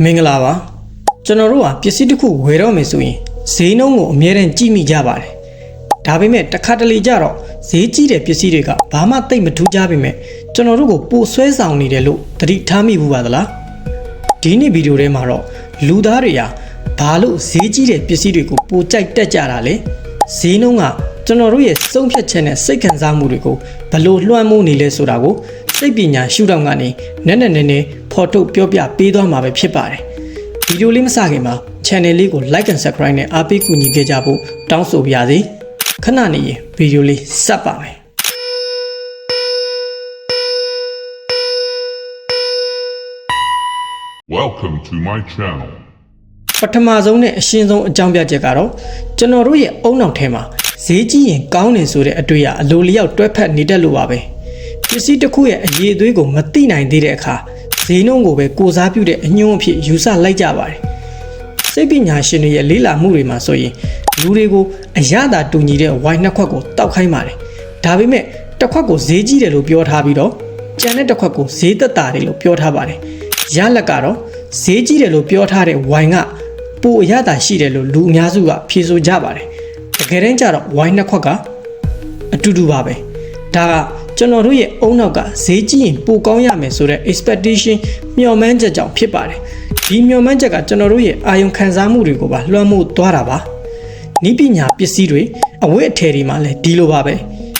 မင်္ဂလာပါကျွန်တော်တို့ဟာပစ္စည်းတစ်ခုဝယ်တော့မယ်ဆိုရင်ဈေးနှုန်းကိုအမြဲတမ်းကြည့်မိကြပါတယ်ဒါပေမဲ့တစ်ခါတလေကြတော့ဈေးကြီးတဲ့ပစ္စည်းတွေကဘာမှသိပ်မထူးကြပေမဲ့ကျွန်တော်တို့ကိုပိုဆွဲဆောင်နေတယ်လို့သတိထားမိဘူးပါသလားဒီနေ့ဗီဒီယိုထဲမှာတော့လူသားတွေဟာဘာလို့ဈေးကြီးတဲ့ပစ္စည်းတွေကိုပိုကြိုက်တက်ကြတာလဲဈေးနှုန်းကကျွန်တော်တို့ရဲ့စုံဖြတ်ချက်နဲ့စိတ်ခံစားမှုတွေကိုဘယ်လို့လွှမ်းမိုးနေလဲဆိုတာကို စိတ်ပညာရှုထောင့်ကနေနက်နက်နဲနဲဖော်ထုတ်ပြောပြပေးသွားမှာပဲဖြစ်ပါတယ်ဗီဒီယိုလေးမစခင်မှာ channel လေးကို like and subscribe နဲ့အားပေးကူညီခဲ့ကြဖို့တောင်းဆိုပါရစေခဏနေရင်ဗီဒီယိုလေးစပ်ပါမယ် Welcome to my channel. ပထမဆုံးနဲ့အရှင်းဆုံးအကြောင်းပြချက်ကတော့ကျွန်တော်တို့ရဲ့အုံနောက်ထဲမှာဈေးကြီးရင်ကောင်းတယ်ဆိုတဲ့အတွေ့အအလိုလျောက်တွဲဖက်နေတတ်လို့ပါပဲ ပစ္စည်းတစ်ခုရဲ့အရေးအသွေးကိုမသိနိုင်သေးတဲ့အခါဈေးနှုန်းကိုပဲကိုစားပြုတဲ့အညွှန်းအဖြစ်ယူဆလိုက်ကြပါတယ်စိတ်ပညာရှင်တွေရဲ့လေးလာမှုတွေမှာဆိုရင်လူတွေကိုအရသာတူညီတဲ့ဝိုင်းနှစ်ခွက်ကိုတောက်ခိုင်းပါတယ်ဒါပေမဲ့တစ်ခွက်ကိုဈေးကြီးတယ်လို့ပြောထားပြီးတော့ကျန်တဲ့တစ်ခွက်ကိုဈေးသက်သာတယ်လို့ပြောထားပါတယ်ရလက်ကတော့ဈေးကြီးတယ်လို့ပြောထားတဲ့ဝိုင်းကပိုအရသာရှိတယ်လို့လူအများစုကဖြေဆိုကြပါတယ်တကယ်တမ်းကျတော့ဝိုင်းနှစ်ခွက်ကအတူတူပါပဲဒါက ကျွန်တော်တို့ရဲ့အုံနောက်ကဈေးကြီးရင်ပိုကောင်းရမယ်ဆိုတဲ့ expectation မျှော်မှန်းချက်ကြောင့်ဖြစ်ပါတယ်ဒီမျှော်မှန်းချက်ကကျွန်တော်တို့ရဲ့အာယုံခံစားမှုတွေကိုပါလွှမ်းမိုးသွားတာပါနီးပညာပစ္စည်းတွေအဝတ်အထည်တွေမှာလည်းဒီလိုပါပဲ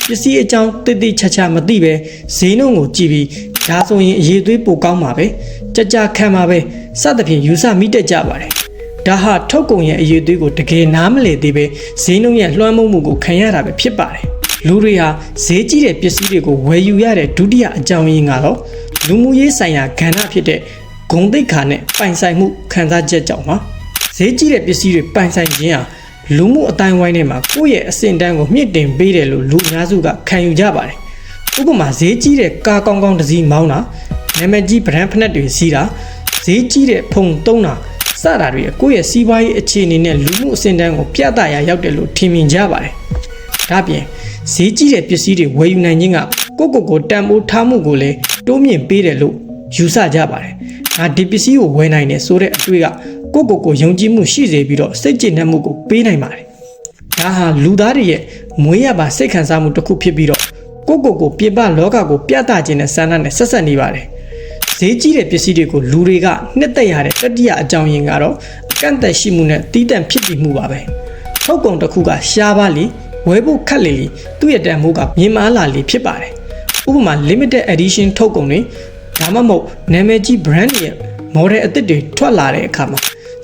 ပစ္စည်းအကြောင်းတိတိကျကျမသိပဲဈေးနှုန်းကိုကြည့်ပြီးဒါဆိုရင်အရေးသွေးပိုကောင်းပါပဲကြကြခံပါပဲစသဖြင့်ယူဆမိတတ်ကြပါတယ်ဒါဟာထုတ်ကုန်ရဲ့အရေးအသွေးကိုတကယ်နားမလည်သေးပဲဈေးနှုန်းရဲ့လွှမ်းမိုးမှုကိုခံရတာပဲဖြစ်ပါတယ် လူတွေဟာဈေးကြီးတဲ့ပစ္စည်းတွေကိုဝယ်ယူရတဲ့ဒုတိယအကြောင်းရင်းကတော့လူမှုရေးဆိုင်ရာကဏ္ဍဖြစ်တဲ့ဂုံတိတ်ခါနဲ့ပိုင်ဆိုင်မှုခံစားချက်ကြောင့်ပါဈေးကြီးတဲ့ပစ္စည်းတွေပိုင်ဆိုင်ခြင်းဟာလူမှုအတိုင်းဝိုင်းထဲမှာကိုယ့်ရဲ့အဆင့်တန်းကိုမြင့်တင်ပေးတယ်လို့လူအများစုကခံယူကြပါတယ်ဥပမာဈေးကြီးတဲ့ကားကောင်းကောင်းတစ်စီးမောင်းတာနာမည်ကြီးဗရန်ဖနက်တွေစီးတာဈေးကြီးတဲ့ဖုန်သုံးတာစတာတွေကိုယ့်ရဲ့စီးပွားရေးအခြေအနေနဲ့လူမှုအဆင့်တန်းကိုပြသရာရောက်တယ်လို့ထင်မြင်ကြပါတယ်။ ဒါ့အပြင်ဈေးကြီးတဲ့ပစ္စည်းတွေဝယ်ယူနိုင်ခြင်းကကိုယ့်ကိုယ်ကိုတန်ဖိုးထားမှုကိုလည်းတိုးမြင့်ပေးတယ်လို့ယူဆကြပါတယ်။ဒါဒီပစ္စည်းကိုဝယ်နိုင်တယ်ဆိုတဲ့အတွေ့ကကိုယ့်ကိုယ်ကိုယုံကြည်မှုရှိစေပြီးတော့စိတ်ကျေနပ်မှုကိုပေးနိုင်ပါတယ်။ဒါဟာလူသားတွေရဲ့မွေးရပါစိတ်ခံစားမှုတစ်ခုဖြစ်ပြီးတော့ကိုယ့်ကိုယ်ကိုပြပလောကကိုပြသခြင်းနဲ့ဆန္ဒနဲ့ဆက်ဆက်နေပါတယ်။ဈေးကြီးတဲ့ပစ္စည်းတွေကိုလူတွေကနှစ်သက်ရတဲ့တတိယအကြောင်းရင်းကတော့အကန့်အသတ်ရှိမှုနဲ့တီးတန့်ဖြစ်တည်မှုပါပဲထုတ်ကုန်တစ်ခုကရှားပါလေ ဝယ်ဖို့ခက်လေလေသူ့ရဲ့တန်ဖိုးကမြင်မာလာလေဖြစ်ပါတယ်ဥပမာ limited edition ထုတ်ကုန်တွေဒါမှမဟုတ်နာမည်ကြီး brand တွေရဲ့ model အသစ်တွေထွက်လာတဲ့အခါမှာ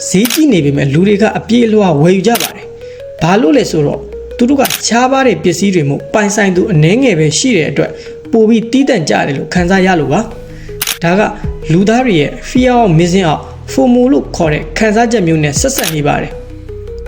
ဈေးကြီးနေပေမဲ့လူတွေကအပြေးအလွှာဝယ်ယူကြပါတယ်ဘာလို့လဲဆိုတော့သူတို့ကခြားပါတဲ့ပစ္စည်းတွေမို့ပိုင်ဆိုင်သူအနှဲငယ်ပဲရှိတဲ့အတွက်ပိုပြီးတီးတန့်ကြတယ်လို့ခံစားရလို့ပါဒါကလူသားတွေရဲ့ fear of missing out FOMO လို့ခေါ်တဲ့ခံစားချက်မျိုးနဲ့ဆက်ဆက်နေပါတယ်။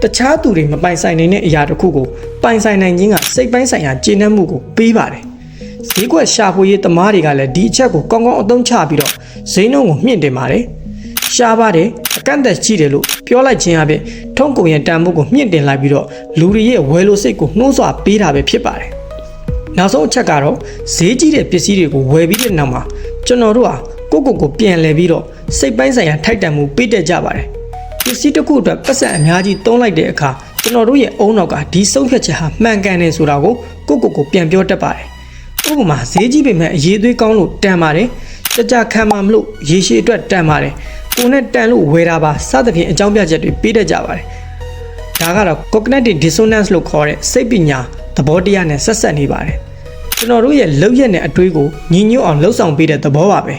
တခြားသူတွေမပိုင်ဆိုင်နိုင်တဲ့အရာတစ်ခုကိုပိုင်ဆိုင်နိုင်ခြင်းကစိတ်ပိုင်းဆိုင်ရာကျေနပ်မှုကိုပေးပါတယ်။ဈေးကွက်ရှာဖွေရေးသမားတွေကလည်းဒီအချက်ကိုကောင်းကောင်းအသုံးချပြီးတော့ဈေးနှုန်းကိုမြင့်တင်ပါတယ်။ရှားပါတယ်အကန့်အသတ်ရှိတယ်လို့ပြောလိုက်ခြင်းအပြင်ထုံးကုန်ရဲ့တန်ဖိုးကိုမြင့်တင်လိုက်ပြီးတော့လူတွေရဲ့ဝယ်လိုစိတ်ကိုနှိုးဆွပေးတာပဲဖြစ်ပါတယ်။နောက်ဆုံးအချက်ကတော့ဈေးကြီးတဲ့ပစ္စည်းတွေကိုဝယ်ပြီးတဲ့နောက်မှာကျွန်တော်တို့ဟာကိုယ့်ကိုယ်ကိုပြန်လဲပြီးတော့စိတ်ပိုင်းဆိုင်ရာထိုက်တန်မှုပေးတတ်ကြပါတယ် ပစ္စည်းတစ်ခုအတွက်ပတ်စံအများကြီးသုံးလိုက်တဲ့အခါကျွန်တော်တို့ရဲ့အုံနောက်ကဒီဆုံးဖြတ်ချက်ဟာမှန်ကန်တယ်ဆိုတာကိုကိုယ့်ကိုယ်ကိုပြန်ပြောတတ်ပါတယ်ဥပမာဈေးကြီးပေမဲ့အရေးသွေးကောင်းလို့တန်ပါတယ်ကြကြခံမှမလို့ရေရှည်အတွက်တန်ပါတယ်ကိုယ်နဲ့တန်လို့ဝယ်တာပါစသဖြင့်အကြောင်းပြချက်တွေပေးတတ်ကြပါတယ်ဒါကတော့ cognitive dissonance လို့ခေါ်တဲ့စိတ်ပညာသဘောတရားနဲ့ဆက်ဆက်နေပါတယ်ကျွန်တော်တို့ရဲ့လောက်ရက်နဲ့အတွေးကိုညီညွတ်အောင်လှုပ်ဆောင်ပေးတဲ့သဘောပါပဲ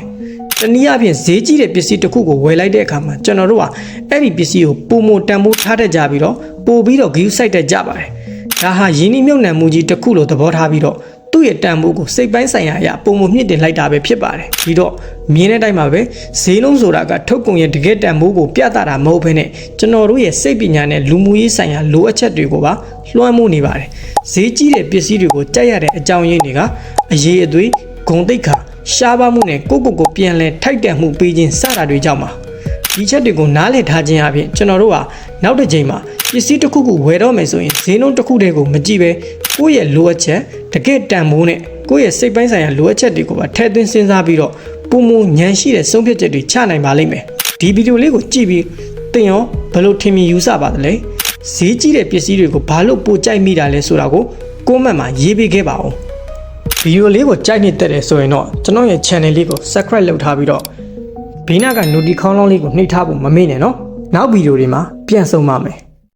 တနည်းအားဖြင့်ဈေးကြီးတဲ့ပစ္စည်းတစ်ခုကိုဝယ်လိုက်တဲ့အခါမှာကျွန်တော်တို့ဟာအဲ့ဒီပစ္စည်းကိုပုံမတန်ဖိုးထားတတ်ကြပြီးတော့ပို့ပြီးတော့ဂယူးဆိုင်တတ်ကြပါတယ်ဒါဟာယင်းနှမြုပ်နှံမှုကြီးတစ်ခုလို့သဘောထားပြီးတော့သူ့ရဲ့တန်ဖိုးကိုစိတ်ပိုင်းဆိုင်ရာအရာပုံမမြင့်တင်လိုက်တာပဲဖြစ်ပါတယ်ပြီးတော့မြင်းတဲ့အတိုင်းမှာပဲဈေးလုံးဆိုတာကထုတ်ကုန်ရဲ့တကယ်တန်ဖိုးကိုပြသတာမဟုတ်ဘဲနဲ့ကျွန်တော်တို့ရဲ့စိတ်ပညာနဲ့လူမှုရေးဆိုင်ရာလိုအပ်ချက်တွေကိုပါလွှမ်းမိုးနေပါတယ်ဈေးကြီးတဲ့ပစ္စည်းတွေကိုကြိုက်ရတဲ့အကြောင်းရင်းတွေကအရေးအသွေးဂုံတိတ်ခါ ရှားပါမှုနဲ့ကိုယ့်ကိုယ်ကိုပြန်လဲထိုက်တန်မှုပေးခြင်းစတာတွေကြောင့်ပါဒီချက်တွေကိုနားလည်ထားခြင်းအပြင်ကျွန်တော်တို့ဟာနောက်တစ်ချိန်မှာပစ္စည်းတစ်ခုခုဝယ်တော့မယ်ဆိုရင်ဈေးနှုန်းတစ်ခုတည်းကိုမကြည့်ပဲကိုယ့်ရဲ့လိုအပ်ချက်တကယ်တန်ဖိုးနဲ့ကိုယ့်ရဲ့စိတ်ပိုင်းဆိုင်ရာလိုအပ်ချက်တွေကိုပါထည့်သွင်းစဉ်းစားပြီးတော့ပုံမဉဏ်ရှိတဲ့ဆုံးဖြတ်ချက်တွေချနိုင်ပါလိမ့်မယ်ဒီဗီဒီယိုလေးကိုကြည့်ပြီးသင်ရောဘယ်လိုထင်မြင်ယူဆပါသလဲဈေးကြီးတဲ့ပစ္စည်းတွေကိုဘာလို့ပိုကြိုက်မိတာလဲဆိုတာကိုကွန်မန့်မှာရေးပေးခဲ့ပါဦး ဗီဒီယိုလေးကိုကြိုက်နေတဲ့တယ်ဆိုရင်တော့ကျွန်တော်ရဲ့ channel လေးကို subscribe လုပ်ထားပြီးတော့ဘေးနားက notification ခေါင်းလောင်းလေးကိုနှိပ်ထားဖို့မမေ့နဲ့နော်နောက်ဗီဒီယိုတွေမှာပြန်ဆုံပါမယ်